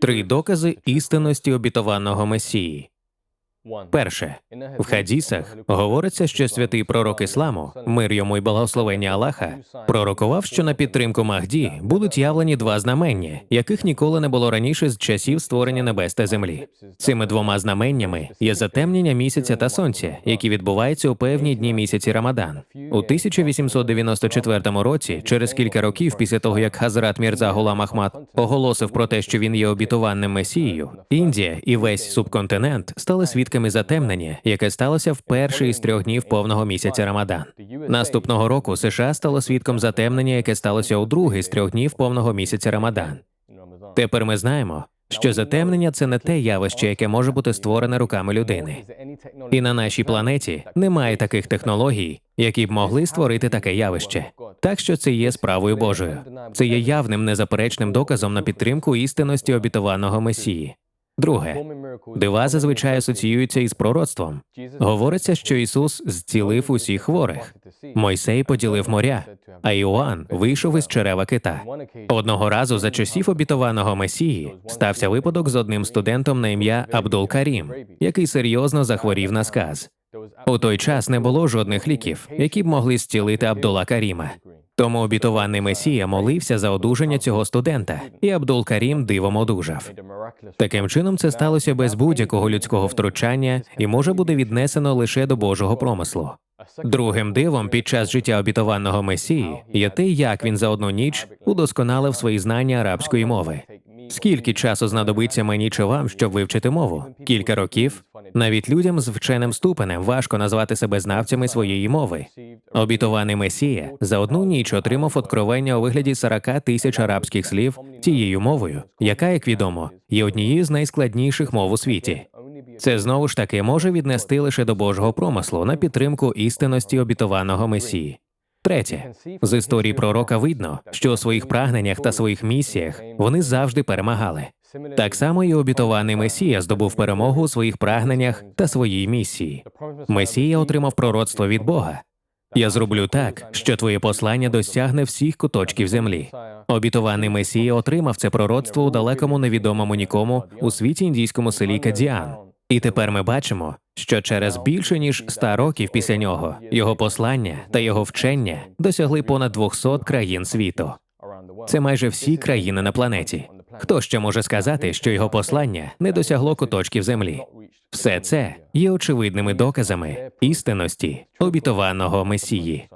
Три докази істинності обітованого Месії. Перше, в хадісах говориться, що святий пророк ісламу, мир йому й благословення Аллаха, пророкував, що на підтримку Махді будуть явлені два знамення, яких ніколи не було раніше з часів створення небес та землі. Цими двома знаменнями є затемнення місяця та сонця, які відбуваються у певні дні місяці Рамадан. У 1894 році, через кілька років після того, як Хазрат Мірза Гулам Ахмад оголосив про те, що він є обітуванним месією, Індія і весь субконтинент стали свідками затемнення, яке сталося в перший із трьох днів повного місяця Рамадан. Наступного року США стало свідком затемнення, яке сталося у другий з трьох днів повного місяця Рамадан. Тепер ми знаємо, що затемнення це не те явище, яке може бути створене руками людини. І на нашій планеті немає таких технологій, які б могли створити таке явище. Так що це є справою Божою. Це є явним незаперечним доказом на підтримку істинності обітованого Месії. Друге, дива зазвичай асоціюються із пророцтвом. Говориться, що Ісус зцілив усіх хворих. Мойсей поділив моря, а Іоанн вийшов із черева кита. Одного разу за часів обітованого Месії стався випадок з одним студентом на ім'я Абдул Карім, який серйозно захворів на сказ. У той час не було жодних ліків, які б могли зцілити Абдула Каріма. Тому обітований Месія молився за одужання цього студента, і Абдул Карім дивом одужав. Таким чином, це сталося без будь-якого людського втручання і може бути віднесено лише до Божого промислу. Другим дивом під час життя обітованого Месії є те, як він за одну ніч удосконалив свої знання арабської мови. Скільки часу знадобиться мені чи вам, щоб вивчити мову? Кілька років? Навіть людям з вченим ступенем важко назвати себе знавцями своєї мови. Обітований Месія за одну ніч отримав откровення у вигляді 40 тисяч арабських слів тією мовою, яка, як відомо, є однією з найскладніших мов у світі. Це знову ж таки може віднести лише до Божого промислу на підтримку істинності обітованого Месії. Третє, з історії пророка видно, що у своїх прагненнях та своїх місіях вони завжди перемагали. Так само і обітований Месія здобув перемогу у своїх прагненнях та своїй місії. Месія отримав пророцтво від Бога. Я зроблю так, що твоє послання досягне всіх куточків землі. Обітований Месія отримав це пророцтво у далекому невідомому нікому у світі індійському селі Кадіан. І тепер ми бачимо, що через більше ніж ста років після нього його послання та його вчення досягли понад 200 країн світу. Це майже всі країни на планеті. Хто ще може сказати, що його послання не досягло куточків землі? Все це є очевидними доказами істинності обітованого Месії.